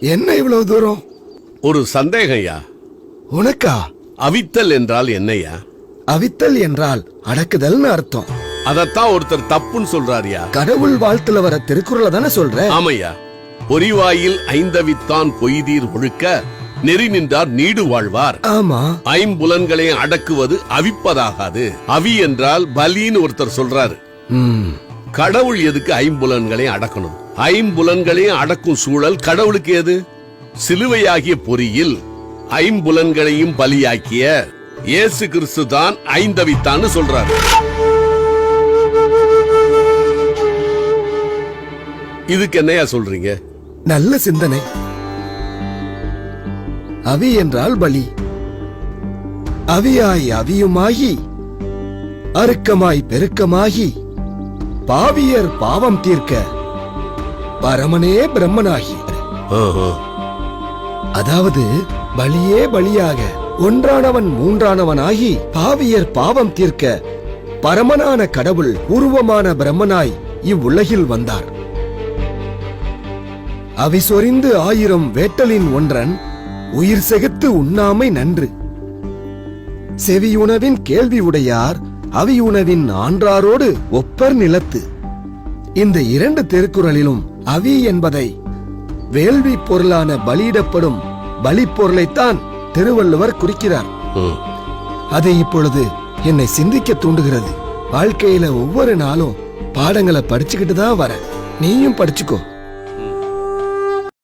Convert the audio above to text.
என்ன இவ்வளவு தூரம்? ஒரு சந்தேகம் ஐயா உனக்கா? அவித்தல் என்றால் என்னய்யா அவித்தல் என்றால் அடக்குதல்னு அர்த்தம். அதத்தான் ஒருத்தர் தப்புன்னு சொல்றாருயா? கடவுள் வாழ்த்துல வர திருக்குறளை தானே சொல்ற? ஆமையா. பொறிவாயில் ஐந்தவித்தான் பொய்தீர் ஒழுக்க நெறி நின்றார் நீடு வாழ்வார். ஆமா. ஐம்புலன்களை அடக்குவது அவிப்பதாகாது. அவி என்றால் பலின்னு ஒருத்தர் சொல்றாரு. கடவுள் எதுக்கு ஐம்புலன்களை அடக்கணும்? ஐம்புலன்களையும் அடக்கும் சூழல் கடவுளுக்கு எது? சிலுவையாகிய பொறியில் ஐம்புலன்களையும் பலியாக்கிய இயேசு கிறிஸ்து தான் ஐந்தவித்தான்னு சொல்றாரு. இதுக்கு என்னையா சொல்றீங்க? நல்ல சிந்தனை. அவி என்றால் பலி. அவியாய் அவியுமாகி அருக்கமாய் பெருக்கமாகி பாவியர் பாவம் தீர்க்க பரமனே பிரம்மனாகி. அதாவது பலியே பலியாக ஒன்றானவன் மூன்றானவனாகி பாவியர் பாவம் தீர்க்க பரமனான கடவுள் உருவமான பிரம்மனாய் இவ்வுலகில் வந்தார். அவி சொரிந்து ஆயிரம் வேட்டலின் ஒன்றன் உயிர் செகுத்து உண்ணாமை நன்று. செவியுணவின் கேள்வி உடையார் அவியுணவின் ஆன்றாரோடு ஒப்பர் நிலத்து. இந்த இரண்டு திருக்குறளிலும் அவி என்பதை வேள்வி பொருளான பலியிடப்படும் பலி பொருளைத்தான் திருவள்ளுவர் குறிக்கிறார். அது இப்பொழுது என்னை சிந்திக்க தூண்டுகிறது. வாழ்க்கையில ஒவ்வொரு நாளும் பாடங்களை படிச்சுக்கிட்டு தான் வரேன். நீயும் படிச்சுக்கோ.